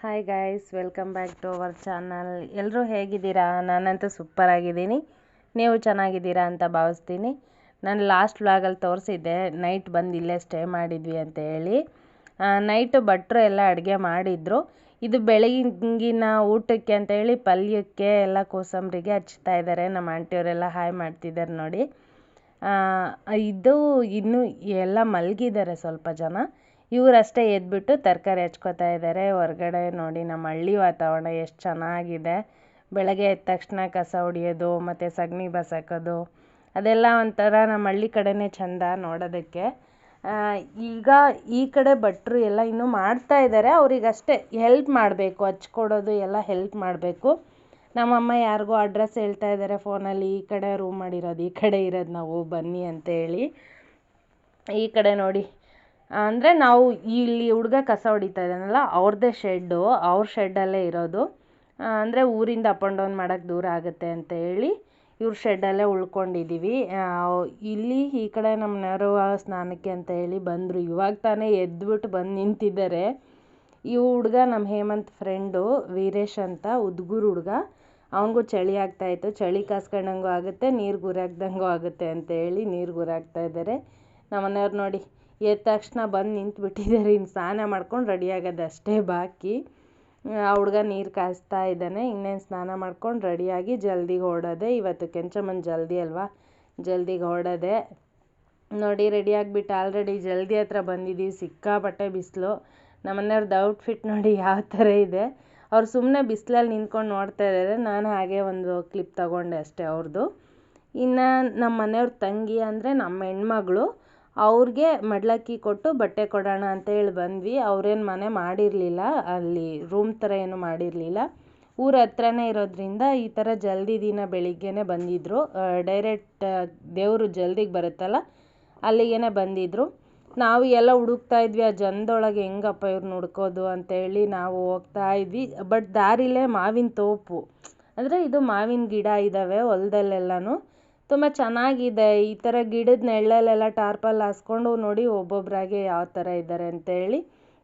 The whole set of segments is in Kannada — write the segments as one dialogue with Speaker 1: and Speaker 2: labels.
Speaker 1: Hi guys welcome back to our channel ಎಲ್ಲರೂ ಹೇಗಿದ್ದೀರಾ? ನಾನಂತೂ ಸೂಪರ್ ಆಗಿದ್ದೀನಿ. ನೀವು ಚೆನ್ನಾಗಿದ್ದೀರಾ ಅಂತ ಭಾವಿಸ್ತೀನಿ. ನಾನು ಲಾಸ್ಟ್ ವ್ಲಾಗಲ್ಲಿ ತೋರಿಸಿದ್ದೆ ನೈಟ್ ಬಂದು ಇಲ್ಲೇ ಸ್ಟೇ ಮಾಡಿದ್ವಿ ಅಂತ ಹೇಳಿ. ನೈಟು ಭಟ್ರು ಎಲ್ಲ ಅಡುಗೆ ಮಾಡಿದ್ರು. ಇದು ಬೆಳಗಿನ ಊಟಕ್ಕೆ ಅಂತ ಹೇಳಿ ಪಲ್ಯಕ್ಕೆ ಎಲ್ಲ ಕೋಸಂಬರಿಗೆ ಹಚ್ತಾ ಇದ್ದಾರೆ ನಮ್ಮ ಆಂಟಿಯವರೆಲ್ಲ ಹಾಯ್ ಮಾಡ್ತಿದ್ದಾರೆ ನೋಡಿ. ಇದು ಇನ್ನೂ ಎಲ್ಲ ಮಲಗಿದ್ದಾರೆ ಸ್ವಲ್ಪ ಜನ. ಇವರಷ್ಟೇ ಎದ್ಬಿಟ್ಟು ತರಕಾರಿ ಹಚ್ಕೋತಾ ಇದ್ದಾರೆ. ಹೊರಗಡೆ ನೋಡಿ ನಮ್ಮ ಹಳ್ಳಿ ವಾತಾವರಣ ಎಷ್ಟು ಚೆನ್ನಾಗಿದೆ. ಬೆಳಗ್ಗೆ ಎದ್ದ ತಕ್ಷಣ ಕಸ ಹೊಡಿಯೋದು, ಮತ್ತು ಸಗಣಿ ಬಸಾಕೋದು ಅದೆಲ್ಲ ಒಂಥರ ನಮ್ಮ ಹಳ್ಳಿ ಕಡೆನೇ ಚಂದ ನೋಡೋದಕ್ಕೆ. ಈಗ ಈ ಕಡೆ ಭಟ್ರು ಎಲ್ಲ ಇನ್ನೂ ಮಾಡ್ತಾ ಇದ್ದಾರೆ. ಅವ್ರಿಗಷ್ಟೇ ಹೆಲ್ಪ್ ಮಾಡಬೇಕು, ಹಚ್ಕೊಡೋದು ಎಲ್ಲ ಹೆಲ್ಪ್ ಮಾಡಬೇಕು. ನಮ್ಮಮ್ಮ ಯಾರಿಗೂ ಅಡ್ರೆಸ್ ಹೇಳ್ತಾ ಇದ್ದಾರೆ ಫೋನಲ್ಲಿ ಈ ಕಡೆ ರೂಮ್ ಮಾಡಿರೋದು, ಈ ಕಡೆ ಇರೋದು, ನಾವು ಬನ್ನಿ ಅಂತ ಹೇಳಿ ಈ ಕಡೆ ನೋಡಿ ಅಂದರೆ ನಾವು ಇಲ್ಲಿ ಹುಡುಗ ಕಸ ಹೊಡಿತಾ ಇದ್ದಾನಲ್ಲ ಅವ್ರದ್ದೇ ಶೆಡ್ಡು ಅವ್ರ ಶೆಡ್ಡಲ್ಲೇ ಇರೋದು. ಅಂದರೆ ಊರಿಂದ ಅಪ್ ಆ್ಯಂಡ್ ಡೌನ್ ಮಾಡೋಕ್ಕೆ ದೂರ ಆಗುತ್ತೆ ಅಂತ ಹೇಳಿ ಇವ್ರ ಶೆಡ್ಡಲ್ಲೇ ಉಳ್ಕೊಂಡಿದ್ದೀವಿ ಇಲ್ಲಿ ಈ ಕಡೆ ನಮ್ಮ ನೆರವ ಸ್ನಾನಕ್ಕೆ ಅಂತ ಹೇಳಿ ಬಂದರು. ಇವಾಗ ತಾನೇ ಎದ್ಬಿಟ್ಟು ಬಂದು ನಿಂತಿದ್ದಾರೆ. ಈ ಹುಡುಗ ನಮ್ಮ ಹೇಮಂತ್ ಫ್ರೆಂಡು ವೀರೇಶ್ ಅಂತ, ಉದ್ಗೂರು ಹುಡುಗ. ಅವನಿಗೂ ಚಳಿ ಆಗ್ತಾಯಿತ್ತು ಚಳಿ ಕಾಸ್ಕೊಂಡಂಗೂ ಆಗುತ್ತೆ, ನೀರು ಗುರಾಕ್ದಂಗೂ ಆಗುತ್ತೆ ಅಂತ ಹೇಳಿ ನೀರು ಗುರಾಕ್ತಾ ಇದ್ದಾರೆ. ನಮ್ಮನೆಯವ್ರು ನೋಡಿ ಎದ್ದ ತಕ್ಷಣ ಬಂದು ನಿಂತ್ಬಿಟ್ಟಿದ್ದಾರೆ. ಇನ್ನು ಸ್ನಾನ ಮಾಡ್ಕೊಂಡು ರೆಡಿ ಆಗೋದು ಅಷ್ಟೇ ಬಾಕಿ. ಆ ಹುಡುಗ ನೀರು ಕಾಯಿಸ್ತಾ ಇದ್ದಾನೆ. ಇನ್ನೇನು ಸ್ನಾನ ಮಾಡ್ಕೊಂಡು ರೆಡಿಯಾಗಿ ಜಲ್ದಿಗೆ ಹೊರಡೋದೆ ಇವತ್ತು ಕೆಂಚಮ್ಮನ ಜಲ್ದಿ ಅಲ್ವಾ? ಜಲ್ದಿಗೆ ಹೊರಡೋದೆ ನೋಡಿ ರೆಡಿ ಆಗಿಬಿಟ್ಟು ಆಲ್ರೆಡಿ ಜಲ್ದಿ ಹತ್ರ ಬಂದಿದ್ದೀವಿ ಸಿಕ್ಕಾಪಟ್ಟೆ ಬಿಸಿಲು. ನಮ್ಮನೆಯವ್ರದ್ದು ಔಟ್ಫಿಟ್ ನೋಡಿ ಯಾವ ಥರ ಇದೆ. ಅವ್ರು ಸುಮ್ಮನೆ ಬಿಸಿಲಲ್ಲಿ ನಿಂತ್ಕೊಂಡು ನೋಡ್ತಾ ಇದ್ದಾರೆ ನಾನು ಹಾಗೆ ಒಂದು ಕ್ಲಿಪ್ ತಗೊಂಡೆ ಅಷ್ಟೇ ಅವ್ರದ್ದು ಇನ್ನು ನಮ್ಮ ಮನೆಯವ್ರ ತಂಗಿ ಅಂದರೆ ನಮ್ಮ ಹೆಣ್ಮಗಳು. ಅವ್ರಿಗೆ ಮಡಿಲಕ್ಕಿ ಕೊಟ್ಟು ಬಟ್ಟೆ ಕೊಡೋಣ ಅಂತೇಳಿ ಬಂದ್ವಿ. ಅವ್ರೇನು ಮನೆ ಮಾಡಿರಲಿಲ್ಲ. ಅಲ್ಲಿ ರೂಮ್ ಥರ ಏನು ಮಾಡಿರಲಿಲ್ಲ. ಊರ ಹತ್ರನೇ ಇರೋದ್ರಿಂದ ಈ ಥರ ಜಲ್ದಿ ದಿನ ಬೆಳಿಗ್ಗೆನೇ ಬಂದಿದ್ದರು ಡೈರೆಕ್ಟ್ ದೇವರು ಜಲ್ದಿಗೆ ಬರುತ್ತಲ್ಲ ಅಲ್ಲಿಗೇ ಬಂದಿದ್ದರು ನಾವು ಎಲ್ಲ ಹುಡುಕ್ತಾ ಇದ್ವಿ, ಆ ಜನದೊಳಗೆ ಹೆಂಗಪ್ಪ ಇವ್ರನ್ನ ಹುಡ್ಕೋದು ಅಂತೇಳಿ ನಾವು ಹೋಗ್ತಾ ಇದ್ವಿ. ಬಟ್ ದಾರಿಲೇ ಮಾವಿನ ತೋಪು. ಅಂದರೆ ಇದು ಮಾವಿನ ಗಿಡ ಇದ್ದಾವೆ ಹೊಲದಲ್ಲೆಲ್ಲನೂ. ತುಂಬ ಚೆನ್ನಾಗಿದೆ. ಈ ಥರ ಗಿಡದ ನೆರಳಲ್ಲೆಲ್ಲ ಟಾರ್ಪಲ್ ಹಾಸ್ಕೊಂಡು ನೋಡಿ ಒಬ್ಬೊಬ್ಬರಾಗೆ ಯಾವ ಥರ ಇದ್ದಾರೆ ಅಂತೇಳಿ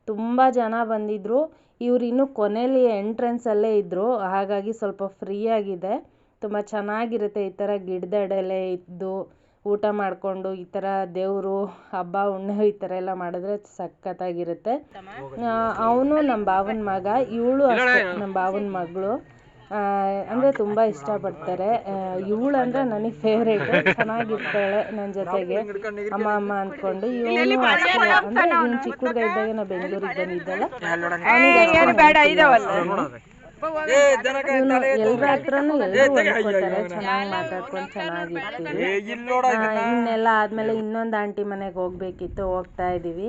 Speaker 1: ತುಂಬ ಜನ ಬಂದಿದ್ದರು ಇವ್ರು ಇನ್ನೂ ಕೊನೆಯಲ್ಲಿ ಎಂಟ್ರೆನ್ಸಲ್ಲೇ ಇದ್ದರು ಹಾಗಾಗಿ ಸ್ವಲ್ಪ ಫ್ರೀ ಆಗಿದೆ. ತುಂಬ ಚೆನ್ನಾಗಿರುತ್ತೆ ಈ ಥರ ಗಿಡದಡೆಲೆ ಇದ್ದು ಊಟ ಮಾಡಿಕೊಂಡು ಈ ಥರ ದೇವರು ಹಬ್ಬ ಹುಣ್ಣು ಈ ಥರ ಎಲ್ಲ ಮಾಡಿದ್ರೆ ಸಖತ್ತಾಗಿರುತ್ತೆ. ಅವನು ನಮ್ಮ ಬಾವನ ಮಗ. ಇವಳು ಅಷ್ಟೇ ನಮ್ಮ ಬಾವನ ಮಗಳು. ಅಂದರೆ ತುಂಬ ಇಷ್ಟಪಡ್ತಾರೆ. ಇವಳು ಅಂದ್ರೆ ನನಗೆ ಫೇವ್ರೇಟು ಚೆನ್ನಾಗಿರ್ತಾಳೆ ನನ್ನ ಜೊತೆಗೆ. ಅಮ್ಮ ಅಮ್ಮ ಅಂದ್ಕೊಂಡು ಇವನು ಅಷ್ಟೇ ಅಂದರೆ ಇವ್ನು ಚಿಕ್ಕ ಹುಡುಗ ಇದ್ದಾಗ ನಾ ಬೆಂಗಳೂರಿಗೆ ಬಂದಿದ್ದಲ್ಲ. ಇವನು ಎಲ್ಲರ ಹತ್ರನೂ ಎಲ್ಲರೂ ಹೊಂದ್ಕೊತಾರೆ ಚೆನ್ನಾಗಿ ಮಾತಾಡ್ಕೊಂಡು ಚೆನ್ನಾಗಿರ್ತೀವಿ. ಇನ್ನೆಲ್ಲ ಆದ್ಮೇಲೆ ಇನ್ನೊಂದು ಆಂಟಿ ಮನೆಗೆ ಹೋಗ್ಬೇಕಿತ್ತು. ಹೋಗ್ತಾ ಇದೀವಿ.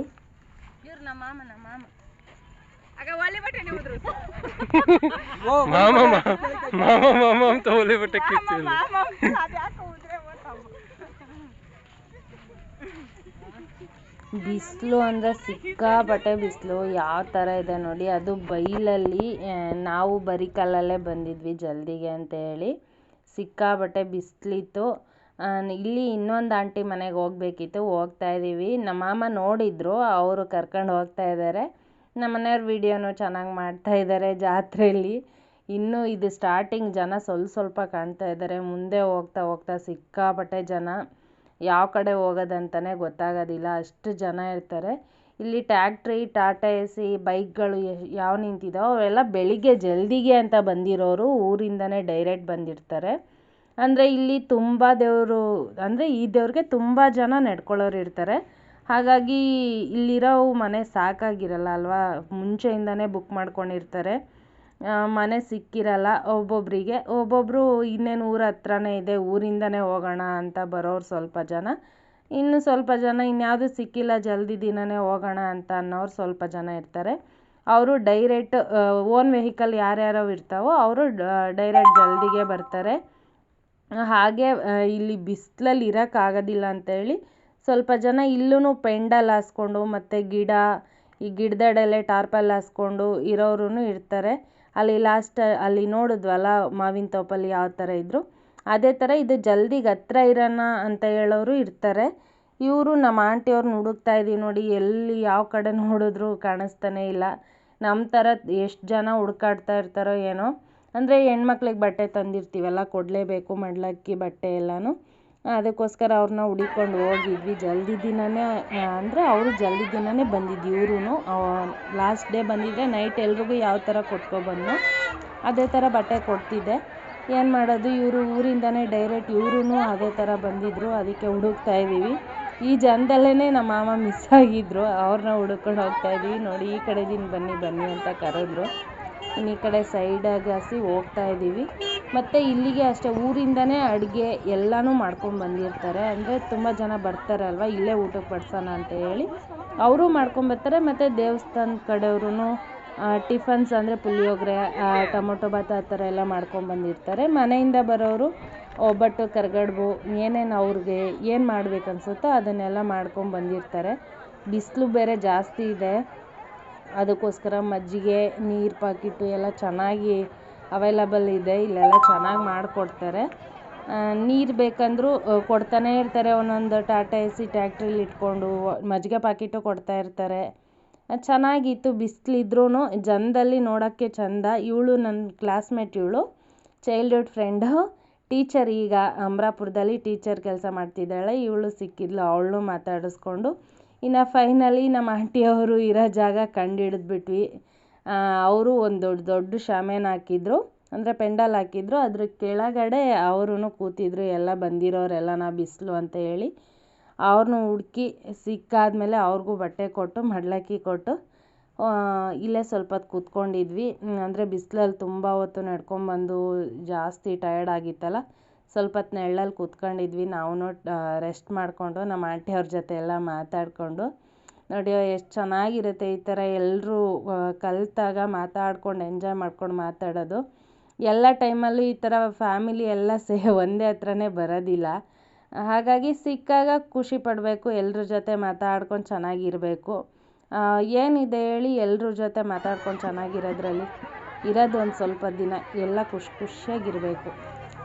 Speaker 1: ಇವ್ರು ನಮ್ಮ ಮಾಮ ನಮ್ಮ ಮಾಮ.
Speaker 2: ಮಾಮ ಮಾಮ ಮಾಮ ಅಂತ ಒಲೆ ಬಟ್ಟೆ ಕಿಚ್ಚಿಲ್ಲ
Speaker 1: ಬಿಸಿಲು ಅಂದರೆ ಸಿಕ್ಕಾಪಟ್ಟೆ ಬಿಸಿಲು ಯಾವ ಥರ ಇದೆ ನೋಡಿ ಅದು ಬೈಲಲ್ಲಿ ನಾವು ಬರೀ ಕಲ್ಲಲ್ಲೇ ಬಂದಿದ್ವಿ ಜಲ್ದಿಗೆ ಅಂತ ಹೇಳಿ. ಸಿಕ್ಕಾಪಟ್ಟೆ ಬಿಸಿಲಿತ್ತು. ಇಲ್ಲಿ ಇನ್ನೊಂದು ಆಂಟಿ ಮನೆಗೆ ಹೋಗ್ಬೇಕಿತ್ತು ಹೋಗ್ತಾ ಇದ್ದೀವಿ ನಮ್ಮ ಮಾಮ ನೋಡಿದ್ರು ಅವರು ಕರ್ಕೊಂಡು ಹೋಗ್ತಾ ಇದ್ದಾರೆ ನಮ್ಮ ಮನೆಯವ್ರ ವಿಡಿಯೋನು ಚೆನ್ನಾಗಿ ಮಾಡ್ತಾ ಇದ್ದಾರೆ ಜಾತ್ರೆಯಲ್ಲಿ ಇನ್ನೂ ಇದು ಸ್ಟಾರ್ಟಿಂಗ್ ಜನ ಸ್ವಲ್ಪ ಸ್ವಲ್ಪ ಕಾಣ್ತಾ ಇದ್ದಾರೆ ಮುಂದೆ ಹೋಗ್ತಾ ಹೋಗ್ತಾ ಸಿಕ್ಕಾಪಟ್ಟೆ ಜನ. ಯಾವ ಕಡೆ ಹೋಗೋದಂತಲೇ ಗೊತ್ತಾಗೋದಿಲ್ಲ. ಅಷ್ಟು ಜನ ಇರ್ತಾರೆ. ಇಲ್ಲಿ ಟ್ಯಾಕ್ಟ್ರಿ ಟಾಟಾ ಎ ಸಿ ಬೈಕ್ಗಳು ಯಾವ ನಿಂತಿದ್ದಾವೆ ಅವೆಲ್ಲ ಬೆಳಿಗ್ಗೆ ಜಲ್ದಿಗೆ ಅಂತ ಬಂದಿರೋರು ಊರಿಂದನೇ ಡೈರೆಕ್ಟ್ ಬಂದಿರ್ತಾರೆ. ಅಂದರೆ ಇಲ್ಲಿ ತುಂಬ ದೇವರು, ಅಂದರೆ ಈ ದೇವ್ರಿಗೆ ತುಂಬ ಜನ ನಡ್ಕೊಳ್ಳೋರು ಇರ್ತಾರೆ. ಹಾಗಾಗಿ ಇಲ್ಲಿರೋ ಮನೆ ಸಾಕಾಗಿರಲ್ಲ ಅಲ್ವಾ? ಮುಂಚೆಯಿಂದಲೇ ಬುಕ್ ಮಾಡ್ಕೊಂಡಿರ್ತಾರೆ. ಮನೆ ಸಿಕ್ಕಿರಲ್ಲ ಒಬ್ಬೊಬ್ಬರಿಗೆ ಒಬ್ಬೊಬ್ಬರು ಇನ್ನೇನು ಊರ ಹತ್ರನೇ ಇದೆ, ಊರಿಂದನೇ ಹೋಗೋಣ ಅಂತ ಬರೋರು ಸ್ವಲ್ಪ ಜನ. ಇನ್ನು ಸ್ವಲ್ಪ ಜನ ಇನ್ಯಾವುದು ಸಿಕ್ಕಿಲ್ಲ, ಜಲ್ದಿ ದಿನನೇ ಹೋಗೋಣ ಅಂತ ಅನ್ನೋರು ಸ್ವಲ್ಪ ಜನ ಇರ್ತಾರೆ. ಅವರು ಡೈರೆಕ್ಟ್ ಓನ್ ವೆಹಿಕಲ್ ಯಾರ್ಯಾರೋ ಇರ್ತಾವೋ ಅವರು ಡೈರೆಕ್ಟ್ ಜಲ್ದಿಗೆ ಬರ್ತಾರೆ. ಹಾಗೆ ಇಲ್ಲಿ ಬಿಸಿಲಲ್ಲಿ ಇರೋಕ್ಕಾಗೋದಿಲ್ಲ ಅಂತೇಳಿ ಸ್ವಲ್ಪ ಜನ ಇಲ್ಲೂ ಪೆಂಡಲ್ ಹಾಸ್ಕೊಂಡು ಮತ್ತು ಗಿಡ, ಈ ಗಿಡದಡೆಲೆ ಟಾರ್ಪಲ್ ಹಾಸ್ಕೊಂಡು ಇರೋರು ಇರ್ತಾರೆ. ಅಲ್ಲಿ ಲಾಸ್ಟ್ ಅಲ್ಲಿ ನೋಡಿದ್ವಲ್ಲ, ಮಾವಿನ ತೋಪಲ್ಲಿ ಯಾವ ಥರ ಇದ್ದರು ಅದೇ ಥರ ಇದು ಜಲ್ದಿಗೆ ಹತ್ರ ಇರೋಣ ಅಂತ ಹೇಳೋರು ಇರ್ತಾರೆ. ಇವರು ನಮ್ಮ ಆಂಟಿಯವ್ರನ್ನ ಹುಡುಕ್ತಾ ಇದ್ದೀವಿ ನೋಡಿ, ಎಲ್ಲಿ ಯಾವ ಕಡೆ ನೋಡಿದ್ರು ಕಾಣಿಸ್ತಾನೆ ಇಲ್ಲ. ನಮ್ಮ ಥರ ಎಷ್ಟು ಜನ ಹುಡುಕಾಡ್ತಾ ಇರ್ತಾರೋ ಏನೋ. ಅಂದರೆ ಹೆಣ್ಮಕ್ಳಿಗೆ ಬಟ್ಟೆ ತಂದಿರ್ತೀವಲ್ಲ, ಕೊಡಲೇಬೇಕು, ಮಡ್ಲಕ್ಕಿ ಬಟ್ಟೆ ಎಲ್ಲನೂ. ಅದಕ್ಕೋಸ್ಕರ ಅವ್ರನ್ನ ಹುಡಿಕೊಂಡು ಹೋಗಿದ್ವಿ. ಜಲ್ದಿ ದಿನವೇ ಅಂದರೆ ಅವರು ಜಲ್ದಿ ದಿನವೇ ಬಂದಿದ್ದು ಇವ್ರೂ ಲಾಸ್ಟ್ ಡೇ ಬಂದಿದ್ದರೆ ನೈಟ್ ಎಲ್ರಿಗೂ ಯಾವ ಥರ ಕೊಟ್ಕೊಬಂದ್ನೋ ಅದೇ ಥರ ಬಟ್ಟೆ ಕೊಡ್ತಿದ್ದೆ. ಏನು ಮಾಡೋದು, ಇವರು ಊರಿಂದನೇ ಡೈರೆಕ್ಟ್ ಇವ್ರೂ ಅದೇ ಥರ ಬಂದಿದ್ದರು ಅದಕ್ಕೆ ಹುಡುಕ್ತಾ ಇದ್ದೀವಿ. ಈ ಜನದಲ್ಲೇ ನಮ್ಮ ಮಾಮ ಮಿಸ್ ಆಗಿದ್ದರು ಅವ್ರನ್ನ ಹುಡ್ಕೊಂಡು ಹೋಗ್ತಾ ಇದ್ದೀವಿ. ನೋಡಿ, ಈ ಕಡೆದಿಂದ ಬನ್ನಿ ಬನ್ನಿ ಅಂತ ಕರೆದ್ರು. ಇನ್ನು ಈ ಕಡೆ ಸೈಡಾಗಿ ಹಸಿ ಹೋಗ್ತಾ ಇದ್ದೀವಿ. ಮತ್ತು ಇಲ್ಲಿಗೆ ಅಷ್ಟೇ, ಊರಿಂದನೇ ಅಡುಗೆ ಎಲ್ಲನೂ ಮಾಡ್ಕೊಂಡು ಬಂದಿರ್ತಾರೆ. ಅಂದರೆ ತುಂಬ ಜನ ಬರ್ತಾರಲ್ವ ಇಲ್ಲೇ ಊಟಕ್ಕೆ ಬಡ್ಸೋಣ ಅಂತ ಹೇಳಿ. ಅವರು ಮಾಡ್ಕೊಂಬರ್ತಾರೆ ಮತ್ತು ದೇವಸ್ಥಾನದ ಕಡೆಯವ್ರೂ ಟಿಫನ್ಸ್ ಅಂದರೆ ಪುಳಿಯೋಗರೆ ಟೊಮೊಟೊ ಬಾತ್ ಆ ಥರ ಎಲ್ಲ ಮಾಡ್ಕೊಂಬಂದಿರ್ತಾರೆ ಮನೆಯಿಂದ ಬರೋರು ಒಬ್ಬಟ್ಟು ಕರ್ಗಡ್ಬು, ಏನೇನು ಅವ್ರಿಗೆ ಏನು ಮಾಡ್ಬೇಕು ಅನ್ಸುತ್ತೋ ಅದನ್ನೆಲ್ಲ ಮಾಡ್ಕೊಂಬಂದಿರ್ತಾರೆ ಬಿಸಿಲು ಬೇರೆ ಜಾಸ್ತಿ ಇದೆ. ಅದಕ್ಕೋಸ್ಕರ ಮಜ್ಜಿಗೆ, ನೀರು ಪಾಕಿಟು ಎಲ್ಲ ಚೆನ್ನಾಗಿ ಅವೈಲಬಲ್ ಇದೆ, ಇಲ್ಲೆಲ್ಲ ಚೆನ್ನಾಗಿ ಮಾಡಿಕೊಡ್ತಾರೆ. ನೀರು ಬೇಕಂದರೂ ಕೊಡ್ತಾನೇ ಇರ್ತಾರೆ. ಒಂದೊಂದು ಟಾಟಾ ಎ ಸಿ ಟ್ಯಾಕ್ಟ್ರಿಲಿ ಇಟ್ಕೊಂಡು ಮಜ್ಜಿಗೆ ಪಾಕಿಟು ಕೊಡ್ತಾ ಇರ್ತಾರೆ. ಚೆನ್ನಾಗಿತ್ತು. ಬಿಸಿಲಿದ್ರೂ ಜನದಲ್ಲಿ ನೋಡೋಕ್ಕೆ ಚಂದ. ಇವಳು ನನ್ನ ಕ್ಲಾಸ್ಮೇಟ್ ಇವಳು ಚೈಲ್ಡ್ಹುಡ್ ಫ್ರೆಂಡು ಟೀಚರ್ ಈಗ ಅಮರಾಪುರದಲ್ಲಿ ಟೀಚರ್ ಕೆಲಸ ಮಾಡ್ತಿದ್ದಾಳೆ. ಇವಳು ಸಿಕ್ಕಿದ್ಲು, ಅವಳನ್ನೂ ಮಾತಾಡಿಸ್ಕೊಂಡು. ಇನ್ನು ಫೈನಲಿ ನಮ್ಮ ಆಂಟಿಯವರು ಇರೋ ಜಾಗ ಕಂಡುಹಿಡಿದ್ಬಿಟ್ವಿ ಅವರು ಒಂದು ದೊಡ್ಡ ದೊಡ್ಡ ಶಾಮಿಯಾನ ಹಾಕಿದ್ರು, ಅಂದರೆ ಪೆಂಡಲ್ ಹಾಕಿದ್ರು. ಅದ್ರ ಕೆಳಗಡೆ ಅವರೂ ಕೂತಿದ್ರು, ಎಲ್ಲ ಬಂದಿರೋರೆಲ್ಲನ ಬಿಸಿಲು ಅಂತ ಹೇಳಿ. ಅವ್ರನ್ನೂ ಹುಡುಕಿ ಸಿಕ್ಕಾದ್ಮೇಲೆ ಅವ್ರಿಗೂ ಬಟ್ಟೆ ಕೊಟ್ಟು, ಮಡ್ಲಕ್ಕಿ ಕೊಟ್ಟು ಇಲ್ಲೇ ಸ್ವಲ್ಪ ಹೊತ್ತು ಕೂತ್ಕೊಂಡಿದ್ವಿ. ಅಂದರೆ ಬಿಸಿಲಲ್ಲಿ ತುಂಬ ಹೊತ್ತು ನಡ್ಕೊಂಬಂದು ಜಾಸ್ತಿ ಟಯರ್ಡ್ ಆಗಿತ್ತಲ್ಲ ಸ್ವಲ್ಪ ಹೊತ್ತು ನೆರಳಲ್ಲಿ ಕೂತ್ಕೊಂಡಿದ್ವಿ ನಾವು ರೆಸ್ಟ್ ಮಾಡಿಕೊಂಡು ನಮ್ಮ ಆಂಟಿ ಅವ್ರ ಜೊತೆ ಎಲ್ಲ ಮಾತಾಡಿಕೊಂಡು ನೋಡಿ ಎಷ್ಟು ಚೆನ್ನಾಗಿರುತ್ತೆ ಈ ಥರ ಎಲ್ಲರೂ ಕಲಿತಾಗ ಮಾತಾಡ್ಕೊಂಡು, ಎಂಜಾಯ್ ಮಾಡ್ಕೊಂಡು ಮಾತಾಡೋದು. ಎಲ್ಲ ಟೈಮಲ್ಲೂ ಈ ಥರ ಫ್ಯಾಮಿಲಿ ಎಲ್ಲ ಸೇ, ಒಂದೇ ಹತ್ರನೇ ಬರೋದಿಲ್ಲ. ಹಾಗಾಗಿ ಸಿಕ್ಕಾಗ ಖುಷಿ ಪಡಬೇಕು ಎಲ್ಲರ ಜೊತೆ ಮಾತಾಡ್ಕೊಂಡು ಚೆನ್ನಾಗಿರಬೇಕು. ಏನಿದೆ ಹೇಳಿ ಎಲ್ಲರ ಜೊತೆ ಮಾತಾಡ್ಕೊಂಡು ಚೆನ್ನಾಗಿರೋದ್ರಲ್ಲಿ ಇರೋದು ಒಂದು ಸ್ವಲ್ಪ ದಿನ, ಎಲ್ಲ ಖುಷಿ, ಖುಷಿಯಾಗಿರಬೇಕು.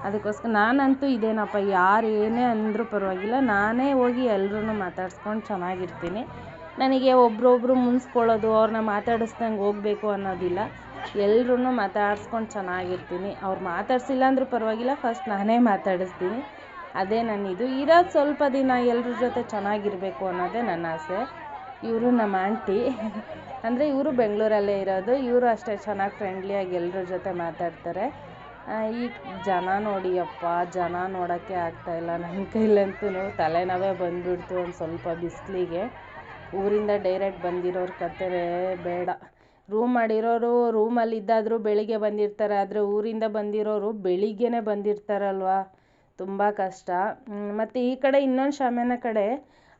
Speaker 1: ಅದಕ್ಕೋಸ್ಕರ ನಾನಂತೂ ಇದೇನಪ್ಪ, ಯಾರು ಏನೇ ಅಂದರೂ ಪರವಾಗಿಲ್ಲ, ನಾನೇ ಹೋಗಿ ಎಲ್ರೂ ಮಾತಾಡ್ಸ್ಕೊಂಡು ಚೆನ್ನಾಗಿರ್ತೀನಿ. ನನಗೆ ಒಬ್ರೊಬ್ರು ಮುನ್ಸ್ಕೊಳ್ಳೋದು ಅವ್ರನ್ನ ಮಾತಾಡಿಸ್ದಂಗೆ ಹೋಗಬೇಕು ಅನ್ನೋದಿಲ್ಲ. ಎಲ್ರೂ ಮಾತಾಡ್ಸ್ಕೊಂಡು ಚೆನ್ನಾಗಿರ್ತೀನಿ. ಅವ್ರು ಮಾತಾಡ್ಸಿಲ್ಲ ಅಂದರೂ ಪರವಾಗಿಲ್ಲ, ಫಸ್ಟ್ ನಾನೇ ಮಾತಾಡಿಸ್ತೀನಿ. ಅದೇ ನನ್ನಿದು. ಇರೋದು ಸ್ವಲ್ಪ ದಿನ ಎಲ್ರ ಜೊತೆ ಚೆನ್ನಾಗಿರಬೇಕು ಅನ್ನೋದೇ ನನ್ನ ಆಸೆ. ಇವರು ನಮ್ಮ ಆಂಟಿ. ಅಂದರೆ ಇವರು ಬೆಂಗಳೂರಲ್ಲೇ ಇರೋದು. ಇವರು ಅಷ್ಟೇ ಚೆನ್ನಾಗಿ ಫ್ರೆಂಡ್ಲಿಯಾಗಿ ಎಲ್ಲರ ಜೊತೆ ಮಾತಾಡ್ತಾರೆ. ಈ ಜನ ನೋಡಿಯಪ್ಪ ಜನ ನೋಡೋಕ್ಕೆ ಆಗ್ತಾಯಿಲ್ಲ ನನ್ನ ಕೈಲಂತೂ ತಲೆನೋವೇ ಬಂದುಬಿಡ್ತು ಒಂದು ಸ್ವಲ್ಪ ಬಿಸಿಲಿಗೆ. ಊರಿಂದ ಡೈರೆಕ್ಟ್ ಬಂದಿರೋರ ಕತೆ ಬೇಡ. ರೂಮ್ ಮಾಡಿರೋರು ರೂಮಲ್ಲಿ ಇದ್ದಾದರೂ ಬೆಳಿಗ್ಗೆ ಬಂದಿರ್ತಾರೆ, ಆದರೆ ಊರಿಂದ ಬಂದಿರೋರು ಬೆಳಿಗ್ಗೆನೇ ಬಂದಿರ್ತಾರಲ್ವ? ತುಂಬ ಕಷ್ಟ. ಮತ್ತು ಈ ಕಡೆ ಇನ್ನೊಂದು ಶಾಮಿಯಾನ ಕಡೆ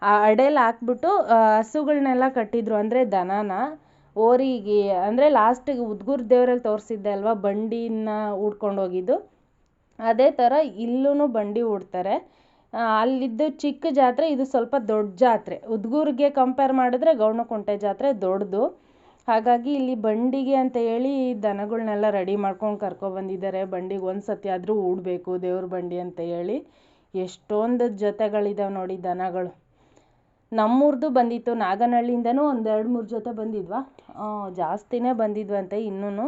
Speaker 1: ಆ ಅಡೇಲಿ ಹಾಕ್ಬಿಟ್ಟು ಹಸುಗಳನ್ನೆಲ್ಲ ಕಟ್ಟಿದ್ರು. ಅಂದರೆ ದನನ? ಓರಿಗೆ, ಅಂದರೆ ಲಾಸ್ಟಿಗೆ ಉದ್ಗುರ್ ದೇವರಲ್ಲಿ ತೋರಿಸಿದ್ದೆ ಅಲ್ವಾ? ಬಂಡಿನ ಹೂಡ್ಕೊಂಡು ಹೋಗಿದ್ದು. ಅದೇ ಥರ ಇಲ್ಲೂ ಬಂಡಿ ಹೂಡ್ತಾರೆ ಅಲ್ಲಿದ್ದು ಚಿಕ್ಕ ಜಾತ್ರೆ, ಇದು ಸ್ವಲ್ಪ ದೊಡ್ಡ ಜಾತ್ರೆ. ಉದ್ಗೂರಿಗೆ ಕಂಪೇರ್ ಮಾಡಿದ್ರೆ ಗೌನಕುಂಟೆ ಜಾತ್ರೆ ದೊಡ್ಡದು. ಹಾಗಾಗಿ ಇಲ್ಲಿ ಬಂಡಿಗೆ ಅಂತ ಹೇಳಿ ದನಗಳನ್ನೆಲ್ಲ ರೆಡಿ ಮಾಡ್ಕೊಂಡು ಕರ್ಕೊಬಂದಿದ್ದಾರೆ ಬಂಡಿಗೆ ಒಂದು ಸತಿ ಆದರೂ ಊಡಬೇಕು ದೇವ್ರ ಬಂಡಿ ಅಂತ ಹೇಳಿ. ಎಷ್ಟೊಂದು ಜೊತೆಗಳಿದಾವೆ ನೋಡಿ ದನಗಳು. ನಮ್ಮೂರ್ದು ಬಂದಿತ್ತು. ನಾಗನಹಳ್ಳಿಯಿಂದನೂ ಒಂದು ಎರಡು ಮೂರು ಜೊತೆ ಬಂದಿದ್ವಾ? ಜಾಸ್ತಿನೇ ಬಂದಿದ್ವಂತೆ ಇನ್ನೂ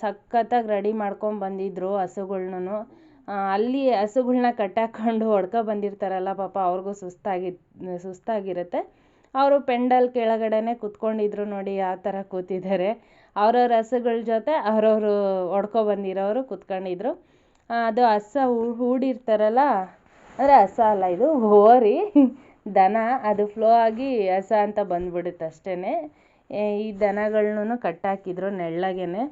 Speaker 1: ಸಖತ್ತಾಗಿ ರೆಡಿ ಮಾಡ್ಕೊಂಡು ಬಂದಿದ್ದರು ಹಸುಗಳ್ನೂ ಅಲ್ಲಿ ಹಸುಗಳ್ನ ಕಟ್ಟಾಕೊಂಡು ಹೊಡ್ಕೊ ಬಂದಿರ್ತಾರಲ್ಲ ಪಾಪ, ಅವ್ರಿಗೂ ಸುಸ್ತಾಗಿ, ಸುಸ್ತಾಗಿರುತ್ತೆ. ಅವರು ಪೆಂಡಲ್ ಕೆಳಗಡೆನೇ ಕೂತ್ಕೊಂಡಿದ್ರು ನೋಡಿ ಆ ಥರ ಕೂತಿದ್ದಾರೆ. ಅವ್ರವ್ರ ಹಸುಗಳ ಜೊತೆ ಅವ್ರವರು ಹೊಡ್ಕೊ ಬಂದಿರೋರು ಕೂತ್ಕೊಂಡಿದ್ರು. ಅದು ಹಸ ಹೂಡಿರ್ತಾರಲ್ಲ, ಅಂದರೆ ಹಸ ಅಲ್ಲ ಇದು, ಹೋರಿ, ದನ, ಅದು ಫ್ಲೋ ಆಗಿ ಹಸ ಅಂತ ಬಂದ್ಬಿಡುತ್ತೆ ಅಷ್ಟೇ ಈ ದನಗಳ್ನೂ ಕಟ್ಟಾಕಿದ್ರು ನೆಳ್ಳಗೇನೆ.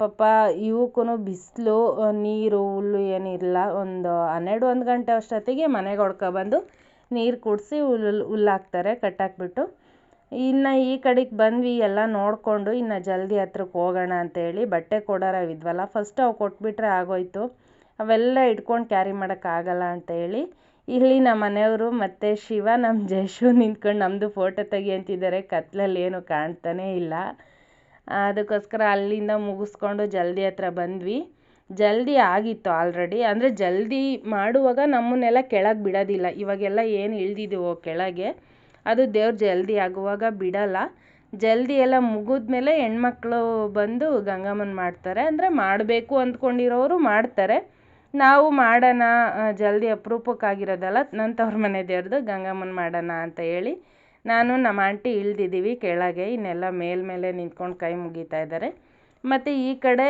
Speaker 1: ಪಾಪ ಇವಕ್ಕೂ ಬಿಸಿಲು ನೀರು, ಹುಲ್ಲು ಏನಿಲ್ಲ. ಒಂದು ಹನ್ನೆರಡು, ಒಂದು ಗಂಟೆ ಅಷ್ಟೊತ್ತಿಗೆ ಮನೆಗೆ ಹೊಡ್ಕೊಬಂದು ನೀರು ಕುಡಿಸಿ ಹುಲ್ಲು ಹುಲ್ಲು ಹಾಕ್ತಾರೆ, ಕಟ್ಟಾಕ್ಬಿಟ್ಟು. ಇನ್ನು ಈ ಕಡೆಗೆ ಬಂದ್ವಿ, ಎಲ್ಲ ನೋಡಿಕೊಂಡು ಇನ್ನು ಜಲ್ದಿ ಹತ್ರಕ್ಕೆ ಹೋಗೋಣ ಅಂತೇಳಿ ಬಟ್ಟೆ ಕೊಡೋರವಿದ್ವಲ್ಲ ಫಸ್ಟ್ ಅವು ಕೊಟ್ಬಿಟ್ರೆ ಆಗೋಯ್ತು. ಅವೆಲ್ಲ ಇಟ್ಕೊಂಡು ಕ್ಯಾರಿ ಮಾಡೋಕ್ಕಾಗಲ್ಲ ಅಂತೇಳಿ ಇಲ್ಲಿ ನಮ್ಮ ಮನೆಯವರು ಮತ್ತು ಶಿವ ನಮ್ಮ ಜೇಶು ನಿಂತ್ಕೊಂಡು ನಮ್ಮದು ಫೋಟೋ ತೆಗಿ ಅಂತಿದ್ದಾರೆ ಕತ್ಲಲ್ಲಿ ಏನು ಕಾಣ್ತಾನೇ ಇಲ್ಲ. ಅದಕ್ಕೋಸ್ಕರ ಅಲ್ಲಿಂದ ಮುಗಿಸ್ಕೊಂಡು ಜಲ್ದಿ ಹತ್ರ ಬಂದ್ವಿ. ಜಲ್ದಿ ಆಗಿತ್ತು ಆಲ್ರೆಡಿ ಅಂದರೆ ಜಲ್ದಿ ಮಾಡುವಾಗ ನಮ್ಮನ್ನೆಲ್ಲ ಕೆಳಗೆ ಬಿಡೋದಿಲ್ಲ. ಇವಾಗೆಲ್ಲ ಏನು ಇಳ್ದಿದ್ದೀವೋ ಕೆಳಗೆ. ಅದು ದೇವ್ರು ಜಲ್ದಿ ಆಗುವಾಗ ಬಿಡಲ್ಲ. ಜಲ್ದಿ ಎಲ್ಲ ಮುಗಿದ್ಮೇಲೆ ಹೆಣ್ಮಕ್ಳು ಬಂದು ಗಂಗಮ್ಮನ ಮಾಡ್ತಾರೆ. ಅಂದರೆ ಮಾಡಬೇಕು ಅಂದ್ಕೊಂಡಿರೋರು ಮಾಡ್ತಾರೆ. ನಾವು ಮಾಡೋಣ ಜಲ್ದಿ ಅಪರೂಪಕ್ಕಾಗಿರೋದಲ್ಲ ನನ್ನ ತವ್ರ ಮನೆ ದೇವ್ರದ್ದು ಗಂಗಮ್ಮನ ಮಾಡೋಣ ಅಂತ ಹೇಳಿ ನಾನು ನಮ್ಮ ಆಂಟಿ ಇಳ್ದಿದ್ದೀವಿ ಕೆಳಗೆ, ಇನ್ನೆಲ್ಲ ಮೇಲ್ಮೇಲೆ ನಿಂತ್ಕೊಂಡು ಕೈ ಮುಗಿತಾ ಇದ್ದಾರೆ. ಮತ್ತು ಈ ಕಡೆ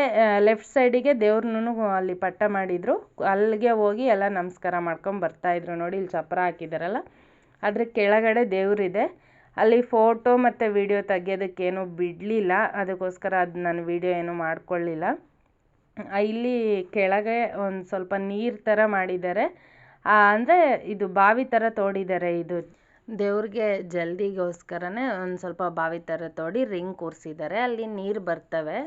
Speaker 1: ಲೆಫ್ಟ್ ಸೈಡಿಗೆ ದೇವ್ರನ್ನೂ ಅಲ್ಲಿ ಪಟ್ಟ ಮಾಡಿದರು. ಅಲ್ಲಿಗೆ ಹೋಗಿ ಎಲ್ಲ ನಮಸ್ಕಾರ ಮಾಡ್ಕೊಂಡು ಬರ್ತಾಯಿದ್ರು ನೋಡಿ, ಇಲ್ಲಿ ಚಪ್ರ ಹಾಕಿದಾರಲ್ಲ? ಅದ್ರ ಕೆಳಗಡೆ ದೇವರಿದೆ. ಅಲ್ಲಿ ಫೋಟೋ ಮತ್ತು ವಿಡಿಯೋ ತೆಗಿಯೋದಕ್ಕೇನು ಬಿಡಲಿಲ್ಲ. ಅದಕ್ಕೋಸ್ಕರ ಅದು ನಾನು ವಿಡಿಯೋ ಏನು ಮಾಡಿಕೊಳ್ಳಿಲ್ಲ. ಇಲ್ಲಿ ಕೆಳಗೆ ಒಂದು ಸ್ವಲ್ಪ ನೀರು ಥರ ಮಾಡಿದ್ದಾರೆ. ಅಂದರೆ ಇದು ಬಾವಿ ಥರ ತೋಡಿದ್ದಾರೆ ಇದು. ದೇವ್ರಿಗೆ ಜಲ್ದಿಗೋಸ್ಕರನೇ ಒಂದು ಸ್ವಲ್ಪ ಬಾವಿ ಥರ ತೋಡಿ ರಿಂಗ್ ಕೂರಿಸಿದ್ದಾರೆ. ಅಲ್ಲಿ ನೀರು ಬರ್ತವೆ.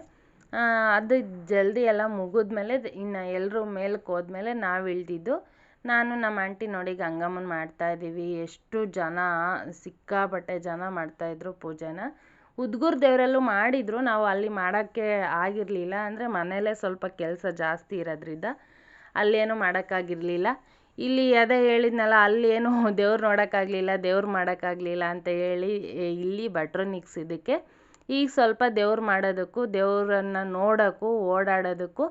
Speaker 1: ಅದು ಜಲ್ದಿ ಎಲ್ಲ ಮುಗಿದ್ಮೇಲೆ ಇನ್ನು ಎಲ್ಲರೂ ಮೇಲಕ್ಕೆ ಹೋದ್ಮೇಲೆ ನಾವು ಇಳ್ದಿದ್ದು ನಾನು ನಮ್ಮ ಆಂಟಿ ನೋಡಿ ಗಂಗಮ್ಮನ ಮಾಡ್ತಾ ಇದ್ದೀವಿ ಎಷ್ಟು ಜನ ಸಿಕ್ಕಾಪಟ್ಟೆ ಜನ ಮಾಡ್ತಾಯಿದ್ರು ಪೂಜೆನ. ಉದ್ಗುರ್ ದೇವರಲ್ಲೂ ಮಾಡಿದರು. ನಾವು ಅಲ್ಲಿ ಮಾಡೋಕ್ಕೆ ಆಗಿರಲಿಲ್ಲ ಅಂದರೆ ಮನೆಯಲ್ಲೇ ಸ್ವಲ್ಪ ಕೆಲಸ ಜಾಸ್ತಿ ಇರೋದ್ರಿಂದ ಅಲ್ಲೇನು ಮಾಡೋಕ್ಕಾಗಿರಲಿಲ್ಲ. ಇಲ್ಲಿ ಅದೇ ಹೇಳಿದ್ನಲ್ಲ ಅಲ್ಲೇನು ದೇವ್ರು ನೋಡೋಕ್ಕಾಗ್ಲಿಲ್ಲ, ದೇವ್ರು ಮಾಡೋಕ್ಕಾಗ್ಲಿಲ್ಲ ಅಂತ ಹೇಳಿ ಇಲ್ಲಿ ಭಟ್ರು ನಿಗ್ಸಿದ್ದಕ್ಕೆ ಈಗ ಸ್ವಲ್ಪ ದೇವ್ರು ಮಾಡೋದಕ್ಕೂ, ದೇವ್ರನ್ನ ನೋಡೋಕ್ಕೂ, ಓಡಾಡೋದಕ್ಕೂ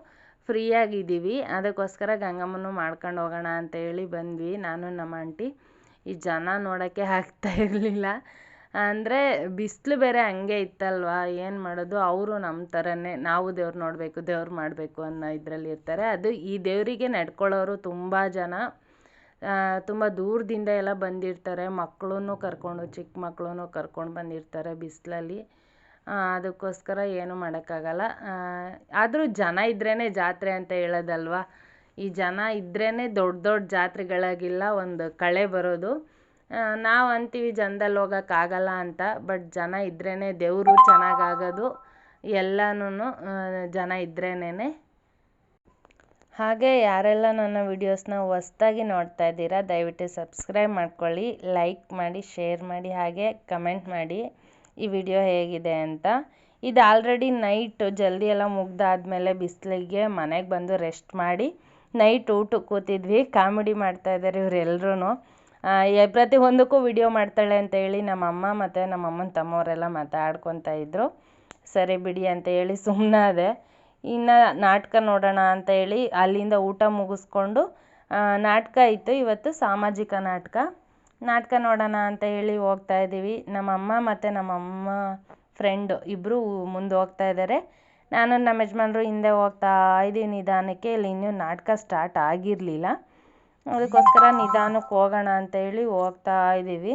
Speaker 1: ಫ್ರೀಯಾಗಿದ್ದೀವಿ. ಅದಕ್ಕೋಸ್ಕರ ಗಂಗಮ್ಮನೂ ಮಾಡ್ಕೊಂಡು ಹೋಗೋಣ ಅಂತ ಹೇಳಿ ಬಂದ್ವಿ. ನಾನು ನಮ್ಮ ಆಂಟಿ. ಈ ಜನ ನೋಡೋಕ್ಕೆ ಆಗ್ತಾ ಇರಲಿಲ್ಲ. ಅಂದರೆ ಬಿಸಿಲು ಬೇರೆ ಹಂಗೆ ಇತ್ತಲ್ವಾ? ಏನು ಮಾಡೋದು? ಅವರು ನಮ್ಮ ಥರನೇ ನಾವು ದೇವ್ರು ನೋಡಬೇಕು, ದೇವ್ರು ಮಾಡಬೇಕು ಅನ್ನೋ ಇದರಲ್ಲಿ ಇರ್ತಾರೆ. ಅದು ಈ ದೇವರಿಗೆ ನಡ್ಕೊಳ್ಳೋರು ತುಂಬ ಜನ. ತುಂಬ ದೂರದಿಂದ ಎಲ್ಲ ಬಂದಿರ್ತಾರೆ. ಮಕ್ಕಳನ್ನು ಕರ್ಕೊಂಡು ಚಿಕ್ಕ ಮಕ್ಕಳನ್ನು ಕರ್ಕೊಂಡು ಬಂದಿರ್ತಾರೆ ಬಿಸಿಲಲ್ಲಿ. ಅದಕ್ಕೋಸ್ಕರ ಏನೂ ಮಾಡೋಕ್ಕಾಗಲ್ಲ. ಆದರೂ ಜನ ಇದ್ರೇ ಜಾತ್ರೆ ಅಂತ ಹೇಳೋದಲ್ವಾ? ಈ ಜನ ಇದ್ರೇ ದೊಡ್ಡ ದೊಡ್ಡ ಜಾತ್ರೆಗಳಾಗಿಲ್ಲ, ಒಂದು ಕಳೆ ಬರೋದು. ನಾವು ಅಂತೀವಿ ಜನದಲ್ಲಿ ಹೋಗೋಕ್ಕಾಗಲ್ಲ ಅಂತ ಬಟ್ ಜನ ಇದ್ರೇ ದೇವರು ಚೆನ್ನಾಗಾಗೋದು ಎಲ್ಲನೂ ಜನ ಇದ್ರೇನೆ ಹಾಗೆ ಯಾರೆಲ್ಲ ನನ್ನ ವಿಡಿಯೋಸ್ನ ಹೊಸ್ದಾಗಿ ನೋಡ್ತಾ ಇದ್ದೀರಾ, ದಯವಿಟ್ಟು ಸಬ್ಸ್ಕ್ರೈಬ್ ಮಾಡ್ಕೊಳ್ಳಿ, ಲೈಕ್ ಮಾಡಿ, ಶೇರ್ ಮಾಡಿ, ಹಾಗೆ ಕಮೆಂಟ್ ಮಾಡಿ, ಈ ವಿಡಿಯೋ ಹೇಗಿದೆ ಅಂತ. ಇದು ಆಲ್ರೆಡಿ ನೈಟ್, ಜಲ್ದಿ ಎಲ್ಲ ಮುಗ್ದಾದ್ಮೇಲೆ ಬಿಸಿಲಿಗೆ ಮನೆಗೆ ಬಂದು ರೆಸ್ಟ್ ಮಾಡಿ, ನೈಟ್ ಊಟಕ್ಕೆ ಕೂತಿದ್ವಿ, ಕಾಮಿಡಿ ಮಾಡ್ತಾ ಇದ್ದಾರೆ ಇವರೆಲ್ಲರೂ ಪ್ರತಿ ಒಂದಕ್ಕೂ ವಿಡಿಯೋ ಮಾಡ್ತಾಳೆ ಅಂತ ಹೇಳಿ ನಮ್ಮ ಅಮ್ಮ ಮತ್ತು ನಮ್ಮ ಅಮ್ಮನ ತಮ್ಮವರೆಲ್ಲ ಮಾತಾಡ್ಕೊತಾ ಇದ್ದರು ಸರಿ ಬಿಡಿ ಅಂತ ಹೇಳಿ ಸುಮ್ಮನಾದೆ ಇನ್ನು ನಾಟಕ ನೋಡೋಣ ಅಂತ ಹೇಳಿ ಅಲ್ಲಿಂದ ಊಟ ಮುಗಿಸ್ಕೊಂಡು ನಾಟಕ ಇತ್ತು. ಇವತ್ತು ಸಾಮಾಜಿಕ ನಾಟಕ. ನಾಟಕ ನೋಡೋಣ ಅಂತ ಹೇಳಿ ಹೋಗ್ತಾ ಇದ್ದೀವಿ. ನಮ್ಮಮ್ಮ ಮತ್ತು ನಮ್ಮಮ್ಮ ಫ್ರೆಂಡ್ ಇಬ್ಬರು ಮುಂದೆ ಹೋಗ್ತಾ ಇದ್ದಾರೆ ನಾನು ನಮ್ಮ ಯಜಮಾನ್ರು ಹಿಂದೆ ಹೋಗ್ತಾ ಇದ್ದೀವಿ ನಿಧಾನಕ್ಕೆ. ಇಲ್ಲಿ ಇನ್ನೂ ನಾಟಕ ಸ್ಟಾರ್ಟ್ ಆಗಿರಲಿಲ್ಲ. ಅದಕ್ಕೋಸ್ಕರ ನಿಧಾನಕ್ಕೆ ಹೋಗೋಣ ಅಂತ ಹೇಳಿ ಹೋಗ್ತಾ ಇದ್ದೀವಿ.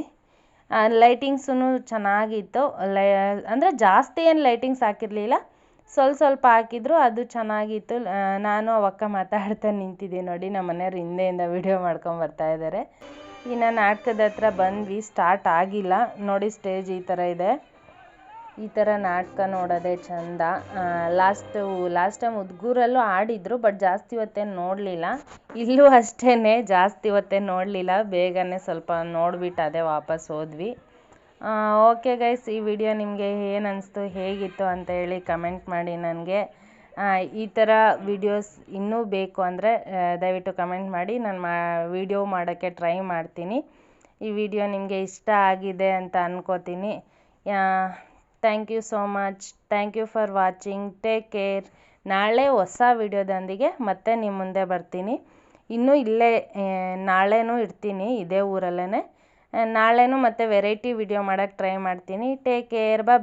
Speaker 1: ಲೈಟಿಂಗ್ಸೂ ಚೆನ್ನಾಗಿತ್ತು. ಲೈ, ಅಂದರೆ ಜಾಸ್ತಿ ಏನು ಲೈಟಿಂಗ್ಸ್ ಹಾಕಿರಲಿಲ್ಲ. ಸ್ವಲ್ಪ ಸ್ವಲ್ಪ ಹಾಕಿದ್ರು ಅದು ಚೆನ್ನಾಗಿತ್ತು. ನಾನು ಅವಕ್ಕ ಮಾತಾಡ್ತಾ ನಿಂತಿದ್ದೀನಿ ನೋಡಿ, ನಮ್ಮ ಮನೆಯವ್ರು ಹಿಂದೆಯಿಂದ ವಿಡಿಯೋ ಮಾಡ್ಕೊಂಡು ಬರ್ತಾ ಇದ್ದಾರೆ. ಇನ್ನು ನಾಟಕದ ಹತ್ರ ಬಂದ್ವಿ ಸ್ಟಾರ್ಟ್ ಆಗಿಲ್ಲ. ನೋಡಿ ಸ್ಟೇಜ್ ಈ ಥರ ಇದೆ. ಈ ಥರ ನಾಟಕ ನೋಡೋದೇ ಚಂದ. ಲಾಸ್ಟು ಲಾಸ್ಟ್ ಟೈಮ್ ಉದ್ಗೂರಲ್ಲೂ ಆಡಿದರು ಬಟ್ ಜಾಸ್ತಿ ಹೊತ್ತೇನು ನೋಡಲಿಲ್ಲ. ಇಲ್ಲೂ ಅಷ್ಟೇ ಜಾಸ್ತಿ ಹೊತ್ತೇನು ನೋಡಲಿಲ್ಲ. ಬೇಗನೆ ಸ್ವಲ್ಪ ನೋಡಿಬಿಟ್ಟು ಅದೇ ವಾಪಸ್ ಹೋದ್ವಿ. ಓಕೆ ಗೈಸ್ ಈ ವಿಡಿಯೋ ನಿಮಗೆ ಏನು ಅನಿಸ್ತು, ಹೇಗಿತ್ತು ಅಂತ ಹೇಳಿ ಕಮೆಂಟ್ ಮಾಡಿ ನನಗೆ. ಈ ಥರ ವಿಡಿಯೋಸ್ ಇನ್ನೂ ಬೇಕು ಅಂದರೆ ದಯವಿಟ್ಟು ಕಮೆಂಟ್ ಮಾಡಿ. ನಾನು ಮಾ ವಿಡಿಯೋ ಮಾಡೋಕ್ಕೆ ಟ್ರೈ ಮಾಡ್ತೀನಿ. ಈ ವಿಡಿಯೋ ನಿಮಗೆ ಇಷ್ಟ ಆಗಿದೆ ಅಂತ ಅನ್ಕೋತೀನಿ. Thank you so much thank you for watching take care ನಾಳೆ ಹೊಸ ವಿಡಿಯೋದೊಂದಿಗೆ ಮತ್ತೆ ನಿಮ್ಮ ಮುಂದೆ ಬರ್ತೀನಿ. ಇನ್ನೂ ಇಲ್ಲೇ ನಾಳೆನೂ ಇರ್ತೀನಿ ಇದೇ ಊರಲ್ಲೇ ನಾಳೆನೂ ಮತ್ತೆ ವೆರೈಟಿ ವಿಡಿಯೋ ಮಾಡೋಕ್ಕೆ ಟ್ರೈ ಮಾಡ್ತೀನಿ. Take care bye